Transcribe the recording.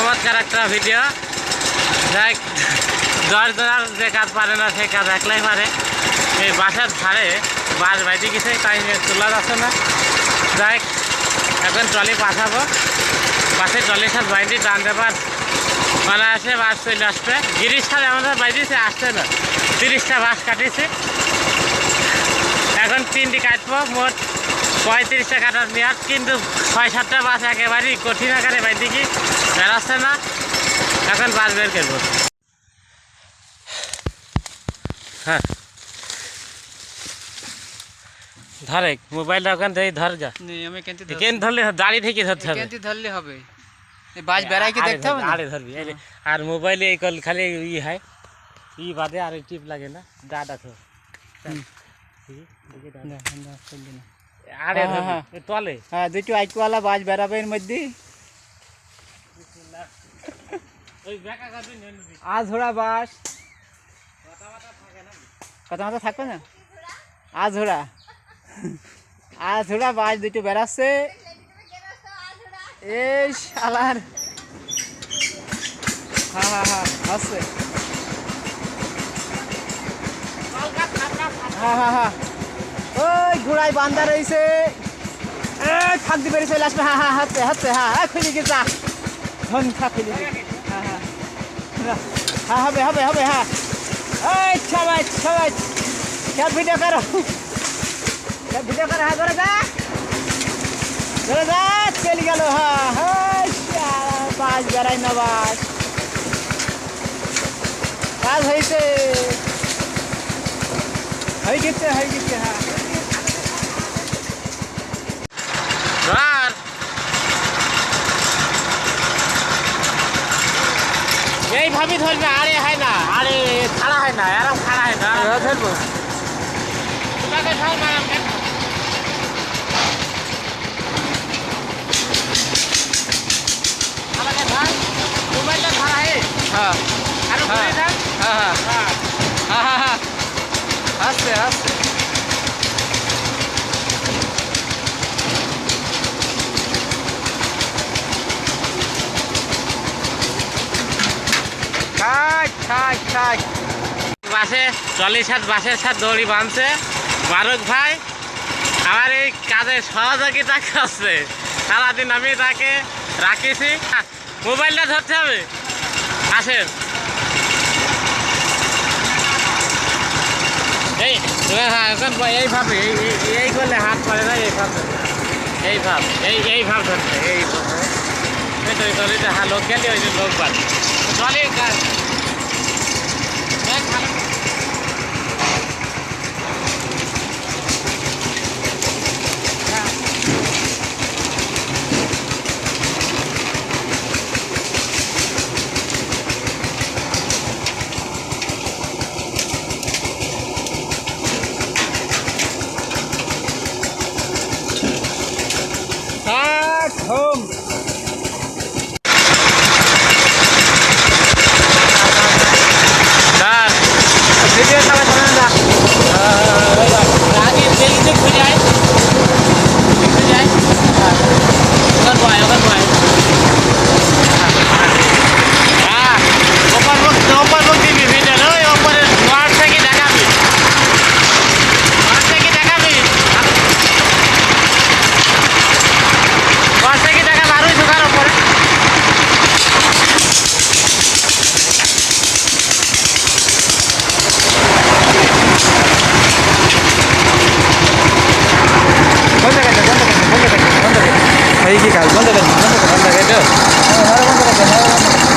চমৎকার একটা ভিডিও যাই দশ জনের যে কাজ পারে না, সেই কাজ একলাই পারে। এই বাসার ধারে বাস বাইতে গেছে, তাই তোলা যাচ্ছে না। যাই এখন ট্রলি পাঠাবো। পাশে ট্রলির সাথে বাইতে টানতে পার মানে আসে বাস চলে আসবে। গিরিশ সাথে আমাদের বাইতেছে, আসছে না। তিরিশটা বাস কাটিয়েছে। এখন তিনটি কাটবো, মোট পঁয়ত্রিশটা কাটার মেয়াদ, কিন্তু ছয় সাতটা বাস একেবারেই কঠিন আকারে বাইতে কি বেড়াচ্ছে না এখন বাস বের করব হ্যাঁ ধরে মোবাইলটা ওখান থেকে ধর যা নেই আমি কেনতে কেন ধরলে দাঁড়িয়ে থেকে ধরতে হবে কেনতে ধরলে হবে এই বাস বেড়াই কি আরে দেখতে হবে ধরবি, না আরে ধরবি এই যে, আর মোবাইলে এই কল খালি ই হয় ই বাদে আর এই টিপ লাগে না দাদা তো হুম। দেখি, দেখি দাদা। না, না, চলবে না। আরে হ্যাঁ, ধরবি, হ্যাঁ। এ তলে হ্যাঁ দুটো আইকওয়ালা বাস বেড়াবে এর মধ্যে ঘোড়া বাস। কথা মাথা থাকবে না? আজ ঘোড়া বাস দুটো বেড়াচ্ছে। এই শালার। হ্যাঁ হ্যাঁ হ্যাঁ আসছে হ্যাঁ হ্যাঁ হ্যাঁ ওই ঘোড়ায় বান্দা রয়েছে। এই থাক দিবে চলে আসবে। হ্যাঁ হ্যাঁ হাতে হাতে হ্যাঁ খুলি গেছা ধন খা খুলি গে হ্যাঁ হ্যাঁ। হ্যাঁ হবে হবে হবে হ্যাঁ। এই, সবাই সবাই সব ভিডিও করো। সব ভিডিও করো হ্যাঁ করে যা। করে যা, চলে গেল হ্যাঁ হ্যাঁ বাস বেড়াই না বাস কাজ হয়েছে। হয়ে গেছে হয়ে গেছে হ্যাঁ ধর এইভাবে ধরবে আরে হয় না। আরে খাড়া হয় না এরকম খাড়া হয় না। ধরবো। তোমাকে সব মারাম আমাকে ধর মোবাইলটা ধরা হে হ্যাঁ। আরও হ্যাঁ। ঘুরে ধর হ্যাঁ হ্যাঁ হ্যাঁ হ্যাঁ হ্যাঁ হ্যাঁ আসছে আসছে খাক খাক বাসে ট্রলির সাথে বাসের সাথে দড়ি বাঁধছে। মারুক ভাই, আমার এই কাজে সহযোগিতা করছে। সারাদিন আমি তাকে রাখিছি। মোবাইলটা ধরতে হবে। আসেন। এই হ্যাঁ এখন এইভাবে এই এই- করলে হাত পড়ে না, এই ভাব। এই ভাব, এই এই ভাব ধরতে এই ভাব। হ্যাঁ লোক গেলে ওই যে লোক বাড়ে ট্রলির 한번 간다 해면. 어, 하러 간다, 하러 간다.